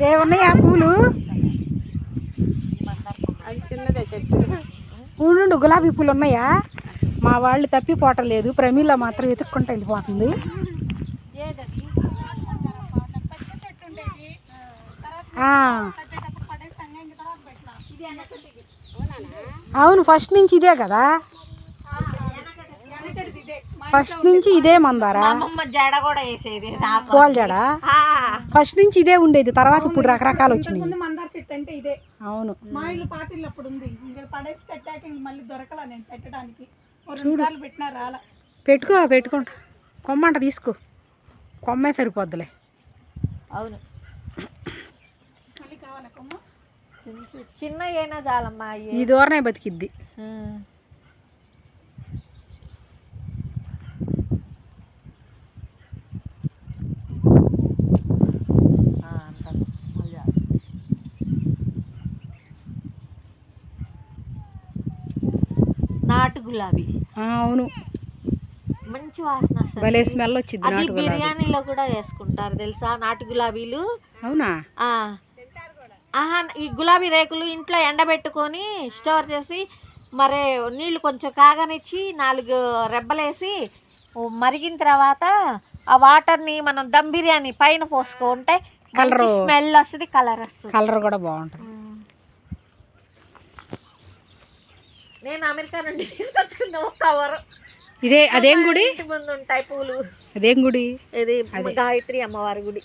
ఏమున్నాయా పూలు? అది చిన్నదే చెట్టు. ఉండు గులాబీ పూలు ఉన్నాయా? మా వాళ్ళు తప్పిపోవటం ప్రమీల మాత్రం వెతుక్కుంటూ వెళ్ళిపోతుంది. అవును ఫస్ట్ నుంచి ఇదే కదా? ఫస్ట్ నుంచి ఇదే మందారా? అమ్మమ్మ జడ కూడా వేసేది పూల జడ? ఆ, ఫస్ట్ నుంచి ఇదే ఉండేది తర్వాత ఇప్పుడు రకరకాలు వచ్చినాయి. ముందు మందార చెట్టు అంటే ఇదే. అవును. మా ఇల్లు పాతిల్లు అప్పుడు ఉంది. ఇంకా పడేసి పెట్టాక మళ్ళీ దొరకలా నేను పెట్టడానికి. సార్లు పెట్టినా రాలా. పెట్టుకో పెట్టుకుంటా. కొమ్మంట తీసుకో. కొమ్మే సరిపోద్దులే. అవును. మళ్ళీ కావాలా కొమ్మ? చిన్న- అయినా చాలమ్మా ఈ దూరనే బతికిద్ది. నాటు గులాబీ. అవును. మంచి వాసన వస్తుంది భలే స్మెల్ వచ్చింది అది బిర్యానీలో కూడా వేసుకుంటారు తెలుసా? నాటు గులాబీలు. అవునా. ఆహా ఈ గులాబీ రేకులు ఇంట్లో ఎండబెట్టుకొని స్టోర్ చేసి మరి నీళ్ళు కొంచెం కాగనిచ్చి నాలుగు రెబ్బలేసి మరిగిన తర్వాత ఆ వాటర్ని మనం దమ్ బిర్యానీ పైన పోసుకుంటే కలరు. స్మెల్ వస్తుంది కలర్ వస్తుంది. కలర్ కూడా బాగుంటుంది. నేను అమెరికా నుండి తీసుకొచ్చుకున్న ఒక కవర్ ఇదే అదేం గుడి? ఇంటి ముందు ఉంటాయి పూలు. అదేం గుడి? ఇది గాయత్రి అమ్మవారి గుడి.